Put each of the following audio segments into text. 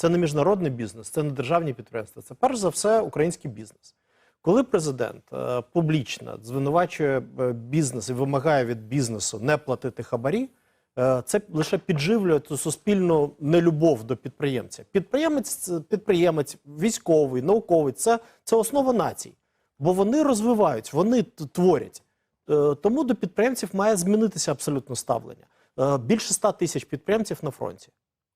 Це не міжнародний бізнес, це не державні підприємства. Це перш за все український бізнес. Коли президент е, публічно звинувачує е, бізнес і вимагає від бізнесу не платити хабарі, е, це лише підживлює ту суспільну нелюбов до підприємця. Підприємець, підприємець, військовий, науковець це, це основа націй, бо вони розвивають, вони творять. Тому до підприємців має змінитися абсолютно ставлення. Більше 100 тисяч підприємців на фронті.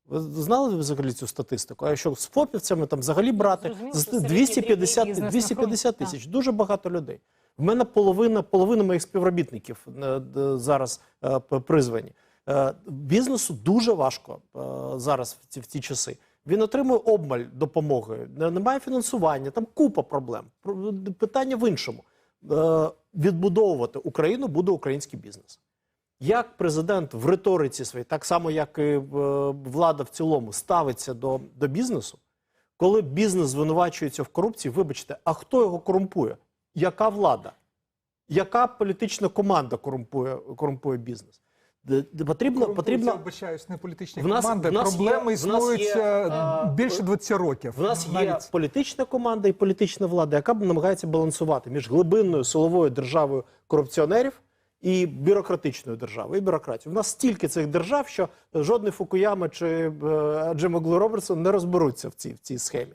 Ви знали взагалі цю статистику? А якщо з ФОПівцями там взагалі брати Зрозуміло, з середній 250, 250 тисяч, дуже багато людей. В мене половина, половина моїх співробітників е, зараз е, призвані. Е, Бізнесу дуже важко зараз в ці, в ці часи. Він отримує обмаль допомоги, немає фінансування, там купа проблем. Питання в іншому. Відбудовувати Україну буде український бізнес. Як президент в риториці своїй, так само як і е, влада в цілому, ставиться до, до бізнесу, коли бізнес звинувачується в корупції, вибачте, а хто його корумпує? Яка влада? Яка політична команда корумпує, корумпує бізнес? Потрібно, потрібно вибачаюсь, не політичні В нас- команди. в нас є- Проблеми нас існують є, е, більше 20 років. В нас є політична команда і політична влада, яка намагається балансувати між глибинною силовою державою корупціонерів і бюрократичною державою, і бюрократією. У нас стільки цих держав, що жодний Фукуяма чи е, Джим Оглу Робертсон не розберуться в цій, в цій схемі.